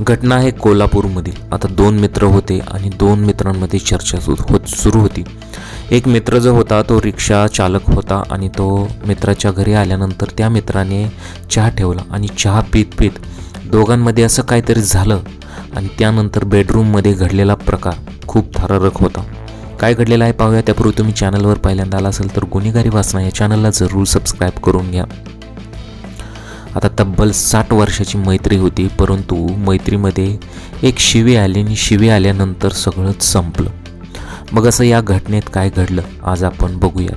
घटना आहे कोल्हापूरमधील. आता दोन मित्र होते आणि दोन मित्रांमध्ये चर्चा सुरू होत सुरू होती. एक मित्र जो होता तो रिक्षा चालक होता आणि तो मित्राच्या घरी आल्यानंतर त्या मित्राने चहा ठेवला आणि चहा पीत पीत दोघांमध्ये असं काहीतरी झालं आणि त्यानंतर बेडरूममध्ये घडलेला प्रकार खूप थरारक होता. काय घडलेलं आहे पाहूया. त्यापूर्वी तुम्ही चॅनलवर पहिल्यांदा आला असेल तर गुन्हेगारी वाचना या चॅनलला जरूर सबस्क्राईब करून घ्या. आता तब्बल साठ वर्षाची मैत्री होती परंतु मैत्रीमध्ये एक शिवी आली आणि शिवी आल्यानंतर सगळंच संपलं. मग असं या घटनेत काय घडलं आज आपण बघूया.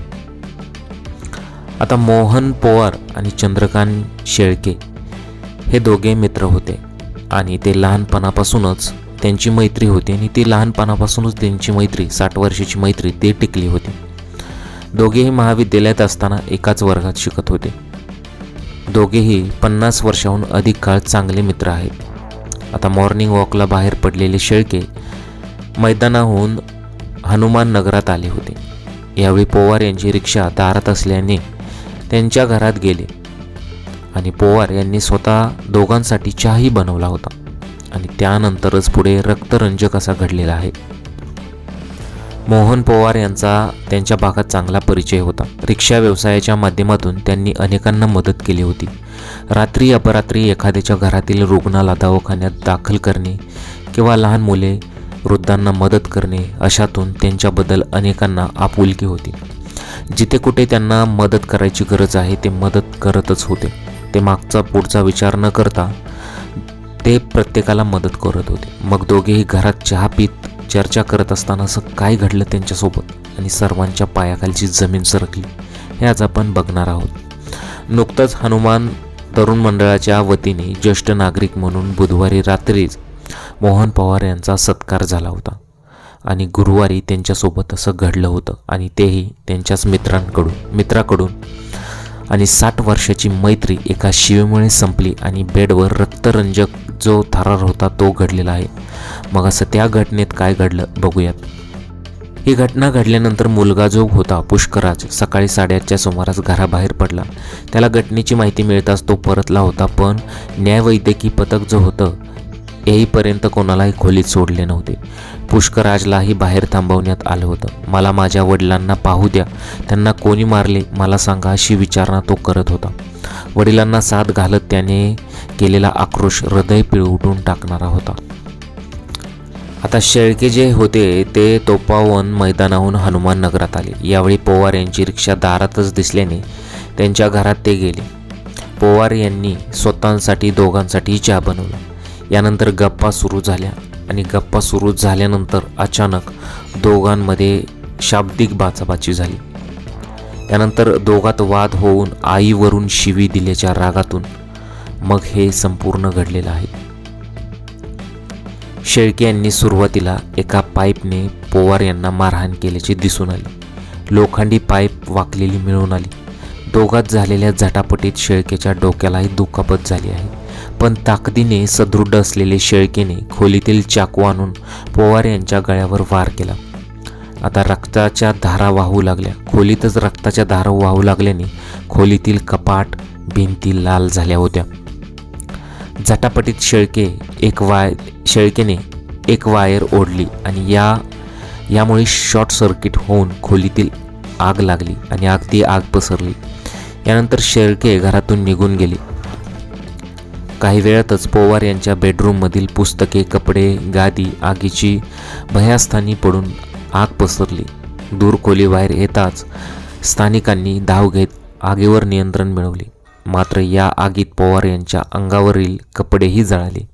आता मोहन पोवार आणि चंद्रकांत शेळके हे दोघे मित्र होते आणि ते लहानपणापासूनच त्यांची मैत्री होती आणि ती लहानपणापासूनच त्यांची मैत्री साठ वर्षाची मैत्री ते टिकली होती. दोघेही महाविद्यालयात असताना एकाच वर्गात शिकत होते. दोघेही पन्नास वर्षाहून अधिक काळ चांगले मित्र आहेत. आता मॉर्निंग वॉकला बाहेर पडलेले शेळके मैदानाहून हनुमान नगरात आले होते. यावेळी पोवार यांची रिक्षा दारात असल्याने त्यांच्या घरात गेले आणि पोवार यांनी स्वतः दोघांसाठी चहाही बनवला होता आणि त्यानंतरच पुढे रक्तरंजक असा घडलेला आहे. मोहन पवार यांचा त्यांच्या भागात चांगला परिचय होता. रिक्षा व्यवसायाच्या माध्यमातून त्यांनी अनेकांना मदत केली होती. रात्री अपरात्री एखाद्याच्या घरातील रुग्णाला दवाखान्यात दाखल करणे किंवा लहान मुले वृद्धांना मदत करणे अशातून त्यांच्याबद्दल अनेकांना आपुलकी होती. जिथे कुठे त्यांना मदत करायची गरज आहे ते मदत करतच होते. ते मागचा पुढचा विचार न करता ते प्रत्येकाला मदत करत होते. मग दोघेही घरात चहा पीत चर्चा करत असताना असं काय घडलं त्यांच्यासोबत? आणि सर्वांच्या पायाखालची जमीन सरकली. हे आज आपण बघणार आहोत. नुकतंच हनुमान तरुण मंडळाच्या वतीने ज्येष्ठ नागरिक म्हणून बुधवारी रात्रीच मोहन पवार यांचा सत्कार झाला होता. आणि गुरुवारी त्यांच्यासोबत असं घडलं होतं आणि तेही त्यांच्याच मित्रांकडून मित्राकडून. आणि साठ वर्षाची मैत्री एका शिवेमुळे संपली आणि बेडवर रक्तरंजक जो थरार होता तो घडलेला आहे. मग असं त्या घटनेत काय घडलं बघूयात. ही घटना घडल्यानंतर मुलगा जो होता पुष्कराज सकाळी साडेआठच्या सुमारास घराबाहेर पडला. त्याला घटनेची माहिती मिळताच तो परतला होता पण न्यायवैद्यकीय पथक जो होतं येईपर्यंत कोणालाही खोलीत सोडले नव्हते. पुष्कराजलाही बाहेर थांबवण्यात आलं होतं. मला माझ्या वडिलांना पाहू द्या. त्यांना कोणी मारले मला सांगा अशी विचारणा तो करत होता. वडिलांना साथ घालत त्याने केलेला आक्रोश हृदय पिळवटून टाकणारा होता. आता शेळके जे होते ते तोपावन मैदानाहून हनुमान नगरात आले. यावेळी पोवार यांची रिक्षा दारातच दिसल्याने त्यांच्या घरात ते गेले. पोवार यांनी स्वतःसाठी दोघांसाठी चहा बनवला. यानंतर गप्पा सुरू झाल्या आणि गप्पा सुरू झाल्यानंतर अचानक दोघांमध्ये शाब्दिक बाचाबाची झाली. यानंतर दोघात वाद होऊन आईवरून शिवी दिल्याच्या रागातून मग हे संपूर्ण घडलेलं आहे. शेळके यांनी सुरुवातीला एका पाईपने पोवार यांना मारहाण केल्याचे दिसून आले. लोखंडी पाईप वाकलेली मिळून आली. दोघात झालेल्या झटापटीत शेळकेच्या डोक्यालाही दुखापत झाली आहे. पण ताकदीने सदृढ असलेले शेळकेने खोलीतील चाकू आणून पोवार यांच्या गळ्यावर वार केला. आता रक्ताच्या धारा वाहू लागल्या. खोलीतच रक्ताच्या धारा वाहू लागल्याने खोलीतील कपाट भिंती लाल झाल्या होत्या. झटापटीत शेळके एक वाय शेळकेने एक वायर ओढली आणि या यामुळे शॉर्ट सर्किट होऊन खोलीतील आग लागली आणि आग ती आग पसरली. यानंतर शेळके घरातून निघून गेले. काही वेळातच पोवार यांच्या बेडरूममधील पुस्तके कपडे गादी आगीची भयास्थानी पडून आग पसरली. दूर खोलीबाहेर येताच स्थानिकांनी धाव घेत आगीवर नियंत्रण मिळवले. मात्र या आगीत पवार यांच्या अंगावरील कपडेही जळाले.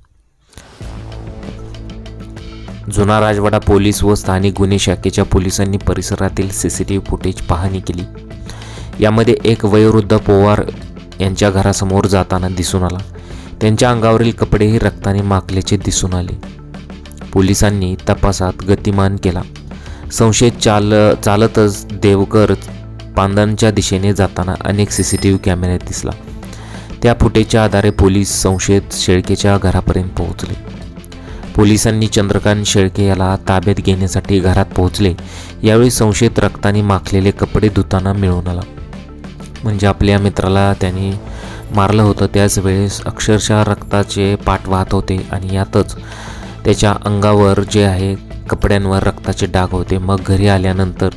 जुना राजवाडा पोलीस व स्थानिक गुन्हे शाखेच्या पोलिसांनी परिसरातील C C T V footage पाहणी केली. यामध्ये एक वयोवृद्ध पोवार यांच्या घरासमोर जाताना दिसून आला. त्यांच्या अंगावरील कपडेही रक्ताने माखल्याचे दिसून आले. पोलिसांनी तपासात गतिमान केला. संशयित चाल चालतच देवकर पांदांच्या दिशेने जाताना अनेक सी सी टी व्ही कॅमेऱ्यात दिसला. त्या फुटेजच्या आधारे पोलीस संशयित शेळकेच्या घरापर्यंत पोहोचले. पोलिसांनी चंद्रकांत शेळके याला ताब्यात घेण्यासाठी घरात पोहोचले. यावेळी संशयित रक्ताने माखलेले कपडे धुताना मिळून आला. म्हणजे आपल्या मित्राला त्यांनी मारलं होतं. त्याच वेळेस अक्षरशः रक्ताचे पाठ वाहत होते आणि यातच त्याच्या अंगावर जे आहे कपड्यांवर रक्ताचे डाग होते. मग घरी आल्यानंतर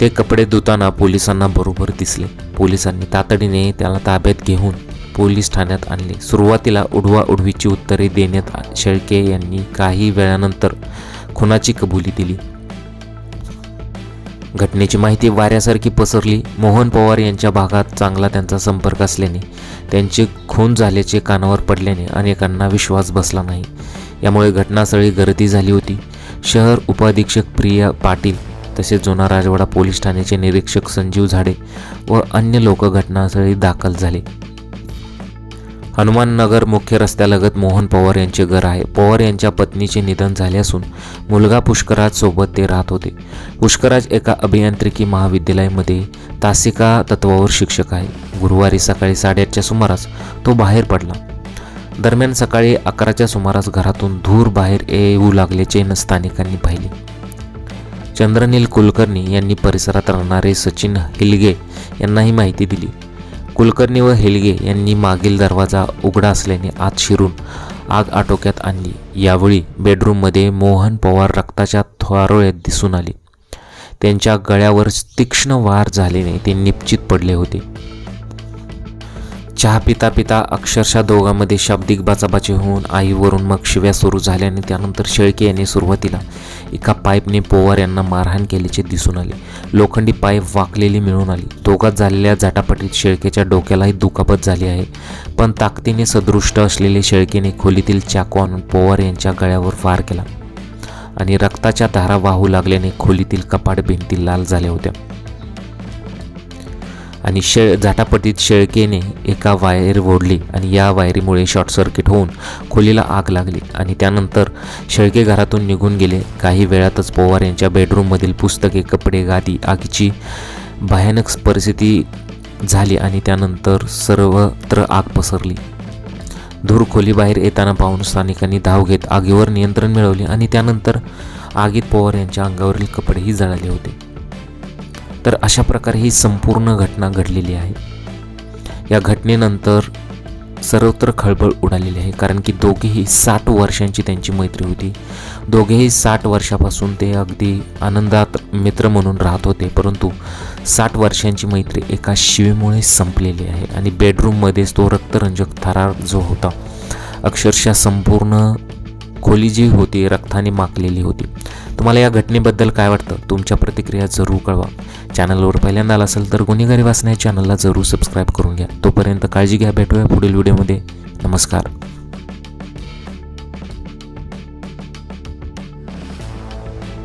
ते कपडे धुताना पोलिसांना बरोबर दिसले. पोलिसांनी तातडीने त्याला ताब्यात घेऊन पोलीस ठाण्यात आणले. सुरुवातीला उडवा उडवीची उत्तरे देण्यात शेळके यांनी काही वेळानंतर खुनाची कबुली दिली. घटनेची माहिती वाऱ्यासारखी पसरली. मोहन पवार यांच्या भागात चांगला त्यांचा संपर्क असल्याने त्यांचे खून झाल्याचे कानावर पडल्याने अनेकांना विश्वास बसला नाही. यामुळे घटनास्थळी गर्दी झाली होती. शहर उपाधीक्षक प्रिया पाटील तसेच जुना राजवाडा पोलीस ठाण्याचे निरीक्षक संजीव झाडे व अन्य लोक घटनास्थळी दाखल झाले. हनुमाननगर मुख्य रस्त्यालगत मोहन पवार यांचे घर आहे. पवार यांच्या पत्नीचे निधन झाले असून मुलगा पुष्कराज सोबत ते राहत होते. पुष्कराज एका अभियांत्रिकी महाविद्यालयामध्ये तासिका तत्वावर शिक्षक आहे. गुरुवारी सकाळी साडेआठच्या सुमारास तो बाहेर पडला. दरम्यान सकाळी अकराच्या सुमारास घरातून धूर बाहेर येऊ लागल्याचे स्थानिकांनी पाहिले. चंद्रनील कुलकर्णी यांनी परिसरात राहणारे सचिन हिलगे यांना ही माहिती दिली. कुलकर्णी व हेलगे यांनी मागील दरवाजा उघडा असल्याने आत शिरून आग आटोक्यात आणली. यावेळी बेडरूममध्ये मोहन पवार रक्ताच्या थोरोळ्यात दिसून आले. त्यांच्या गळ्यावर तीक्ष्ण वार झाल्याने ते निश्चित पडले होते. चहा पिता पिता अक्षरशः दोघांमध्ये शाब्दिक बाचाबाची होऊन आईवरून मग शिव्या सुरू झाल्याने त्यानंतर शेळके यांनी सुरुवातीला एका पाईपने पोवार यांना मारहाण केल्याचे दिसून आले. लोखंडी पाईप वाकलेली मिळून आली. दोघात झालेल्या झाटापटीत शेळकेच्या डोक्यालाही दुखापत झाली आहे. पण ताकदीने सदृष्ट असलेले शेळकेने खोलीतील चाकू आणून पोवार यांच्या गळ्यावर वार केला आणि रक्ताच्या धारा वाहू लागल्याने खोलीतील कपाट भिंती लाल झाल्या होत्या. आणि शेळ झाटापटीत शेळकेने एका वायर ओढली आणि या वायरीमुळे शॉर्ट सर्किट होऊन खोलीला आग लागली आणि त्यानंतर शेळके घरातून निघून गेले. काही वेळातच पवार यांच्या बेडरूममधील पुस्तके कपडे गादी आगीची भयानक परिस्थिती झाली आणि त्यानंतर सर्वत्र आग पसरली. धूर खोलीबाहेर येताना पाहून स्थानिकांनी धाव घेत आगीवर नियंत्रण मिळवले आणि त्यानंतर आगीत पवार यांच्या अंगावरील कपडेही जळाले होते. तर अशा प्रकारे ही संपूर्ण घटना घडलेली आहे. या घटनेनंतर सर्वत्र खळबळ उडालेली आहे कारण की दोघेही साठ वर्षांची त्यांची मैत्री होती. दोघेही साठ वर्षापासून ते अगदी आनंदात मित्र म्हणून राहत होते परंतु साठ वर्षांची मैत्री एका शिवीमुळे संपलेली आहे आणि बेडरूममध्येच तो रक्तरंजक थरार जो होता अक्षरशः संपूर्ण खोली जी होती रक्ताने माकलेली होती. तुम्हाला या घटनेबद्दल काय वाटतं? तुमच्या प्रतिक्रिया जरूर कळवा. चॅनलवर पहिल्यांदा आला असेल तर गुन्हेगारी वाचण्या चॅनलला जरूर सबस्क्राईब करून घ्या. तोपर्यंत काळजी घ्या. भेटूया पुढील व्हिडिओमध्ये नमस्कार.